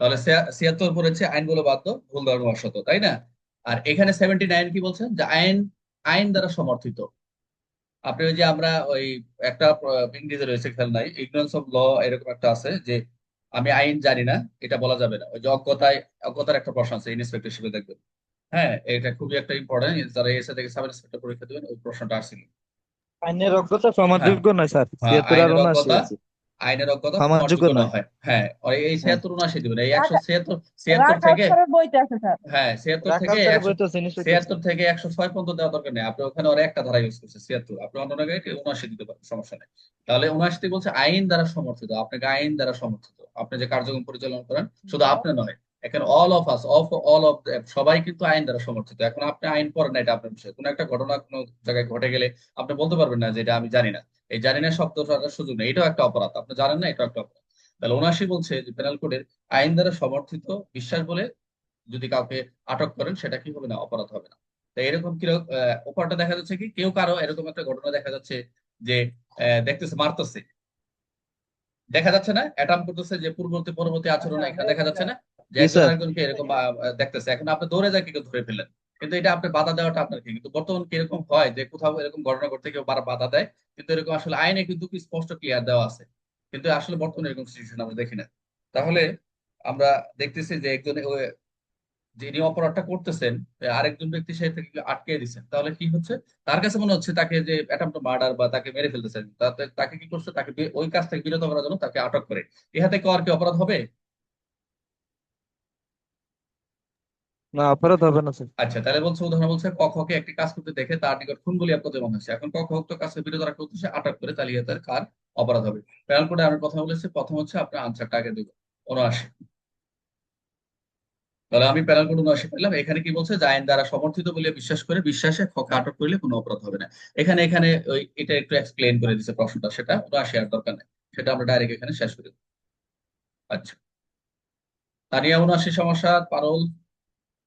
তাহলে ছিয়া- ছিয়াত্তর পড়েছে আইনগুলো বাধ্য ভুল ধর্মবশত তাই না? আর এখানে সেভেন্টি নাইন কি বলছেন যে আইন আইন দ্বারা সমর্থিত। আপনি ওই যে আমরা ওই একটা ইংরেজি রয়েছে খেয়াল নাই ইগনোরেন্স অফ ল এরকম একটা আছে যে আমি আইন জানি না এটা বলা যাবে না। ওই যে অজ্ঞতায় অজ্ঞতার একটা প্রশ্ন আছে ইন্সপেক্টর হিসেবে দেখবেন। হ্যাঁ এটা খুবই একটা ইম্পর্টেন্ট যারা এসে থেকে সাব ইন্সপেক্টর পরীক্ষা দেবেন ওই প্রশ্নটা আসছিল আইনের অজ্ঞতা হ্যাঁ। সমাজযোগ্য নয় স্যার। হ্যাঁ আইনের অজ্ঞতা যোগ্য না হয়। হ্যাঁ এই হ্যাঁ। ছিয়াত্তর উনআশি দিবেন এই একশো ছিয়াত্তর ছিয়াত্তর থেকে স্যারের বইতে আছে স্যার। হ্যাঁ ছিয়াত্তর থেকে ছিয়াত্তর থেকে একশো ছয় পর্যন্ত দেওয়া দরকার নেই। আপনি ওখানে ওরা একটা ধারা ইউজ করছে ছিয়াত্তর। আপনি অন্য জায়গায় উনআশি দিতে পারেন সমস্যা নেই। তাহলে উনআশিতে বলছে আইন দ্বারা সমর্থিত আপনাকে আইন দ্বারা সমর্থিত। আপনি যে কার্যক্রম পরিচালনা করেন শুধু আপনি নয় এখানে all of us of all of সবাই কিন্তু আইন দ্বারা সমর্থিত। এখন আপনি আইন পড়েন না এটা আপনার বিষয়। কোনো একটা ঘটনা কোনো জায়গায় ঘটে গেলে আপনি বলতে পারবেন না যে এটা আমি জানি না। এই জানি না শব্দটার সুযোগ নেই। এটাও একটা অপরাধ। আপনি জানেন না এটাও একটা অপরাধ। তাহলে উনআশি বলছে যে পেনাল কোডের আইন দ্বারা সমর্থিত বিশ্বাস বলে যদি কাউকে আটক করেন সেটা কি হবে না? অপরাধ হবে না। তো এরকম কি অপরটা দেখা যাচ্ছে কি? কেউ কারও এরকম একটা ঘটনা দেখা যাচ্ছে যে আহ, দেখতেছে মারতেছে। দেখা যাচ্ছে না? অ্যাটাম করতেছে যে পূর্ববর্তী পরবর্তী আচরণ এখানে দেখা যাচ্ছে না? যে একজন একজনকে এরকম দেখতেছে। এখন আপনি দৌড়ে যায় কেউ ধরে ফেললেন কিন্তু এটা আপনি বাধা দেওয়াটা আপনার কি কিন্তু বর্তমান এরকম হয়, যে কোথাও এরকম ঘটনা ঘটতে কেউ বার বাধা দেয়, কিন্তু এরকম আসলে আইনে কিন্তু স্পষ্ট ক্লিয়ার দেওয়া আছে। কিন্তু আসলে বর্তমানে এরকম সিচুয়েশন আমরা দেখি না। তাহলে আমরা দেখতেছি যে একজন যিনি অপরাধটা করতেছেন আরেকজন ব্যক্তি সে থেকে আটকে দিচ্ছেন তাহলে কি হচ্ছে? তার কাছে মনে হচ্ছে তাকে যে অ্যাটেম্পট মার্ডার বা তাকে মেরে ফেলতেছেন তাকে কি করছে? তাকে ওই কাজ থেকে বিরত করার জন্য তাকে আটক করে। ইহাতে কি আর কি অপরাধ হবে? না অপরাধ হবে না, স্যার। আচ্ছা তাহলে বলছে, উদাহরণ বলছে কখকে একটি কাজ করতে দেখে তার নিকট খুন বলিয়া প্রতিমন হয়েছে এখন কখ তো কাজকে বিরত রাখতে উদ্দেশ্যে আটক করে, তাহলে তার কার অপরাধ হবে? প্যানেল কোডে আমি প্রথমে বলেছি, প্রথম হচ্ছে আপনার আনসারটা আগে দেবো, উনআশি। তাহলে আমি প্যানেল কোড উনআশি পেলাম, এখানে কি বলছে, যে আইন দ্বারা সমর্থিত বলে বিশ্বাস করে, বিশ্বাসে খকে আটক করলে কোনো অপরাধ হবে না। এখানে এখানে ওই, এটা একটু এক্সপ্লেন করে দিচ্ছে প্রশ্নটা, সেটা উনআশি আর দরকার নেই, সেটা আমরা ডাইরেক্ট এখানে শেষ করে দেবো। আচ্ছা। তানিয়া, উনআশি সমস্যা, পারল।